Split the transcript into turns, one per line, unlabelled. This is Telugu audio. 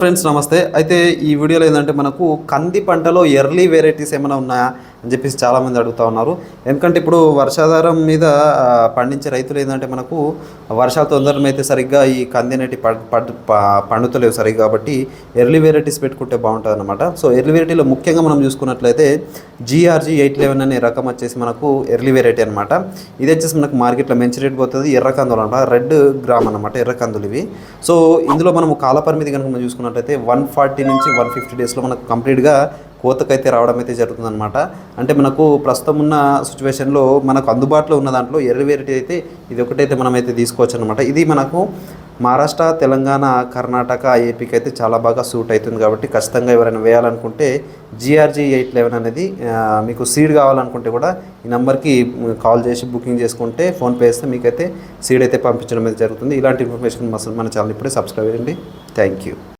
ఫ్రెండ్స్ నమస్తే. అయితే ఈ వీడియోలో ఏంటంటే మనకు కంది పంటలో ఎర్లీ వెరైటీస్ ఏమైనా ఉన్నాయా? అని చెప్పేసి చాలామంది అడుగుతూ ఉన్నారు. ఎందుకంటే ఇప్పుడు వర్షాధారం మీద పండించే రైతులు ఏంటంటే మనకు వర్షాలు తొందరగా అయితే సరిగ్గా ఈ కంది అనేటి పండుతలేవు సరిగ్గా కాబట్టి ఎర్లీ వెరైటీస్ పెట్టుకుంటే బాగుంటుంది అనమాట సో ఎర్లీ వెరైటీలో ముఖ్యంగా మనం చూసుకున్నట్లయితే జీఆర్జీ ఎయిట్ లెవెన్ అనే రకం వచ్చేసి మనకు ఎర్లీ వెరైటీ అనమాట ఇది వచ్చేసి మనకు మార్కెట్లో మంచి రేట్ పోతుంది. ఎర్ర కందులు అనమాట రెడ్ గ్రామ్ అనమాట ఎర్ర కందులు ఇవి. సో ఇందులో మనం కాల పరిమితి కనుక మనం చూసుకున్నట్లయితే వన్ ఫార్టీ నుంచి వన్ ఫిఫ్టీ డేస్లో మనకు కంప్లీట్గా కోతకైతే రావడం అయితే జరుగుతుందన్నమాట. అంటే మనకు ప్రస్తుతం ఉన్న సిచ్యువేషన్లో మనకు అందుబాటులో ఉన్న దాంట్లో ఎర్ర వెరైటీ అయితే ఇది ఒకటైతే మనమైతే తీసుకోవచ్చు అనమాట ఇది మనకు మహారాష్ట్ర తెలంగాణ కర్ణాటక ఏపీకి అయితే చాలా బాగా సూట్ అవుతుంది కాబట్టి ఖచ్చితంగా ఎవరైనా వేయాలనుకుంటే జిఆర్జీ ఎయిట్ లెవెన్ అనేది మీకు సీడ్ కావాలనుకుంటే కూడా ఈ నెంబర్కి కాల్ చేసి బుకింగ్ చేసుకుంటే ఫోన్పే చేస్తే మీకైతే సీడ్ అయితే పంపించడం అయితే జరుగుతుంది. ఇలాంటి ఇన్ఫర్మేషన్ మన ఛానల్ ఇప్పుడే సబ్స్క్రైబ్ చేయండి. Thank you.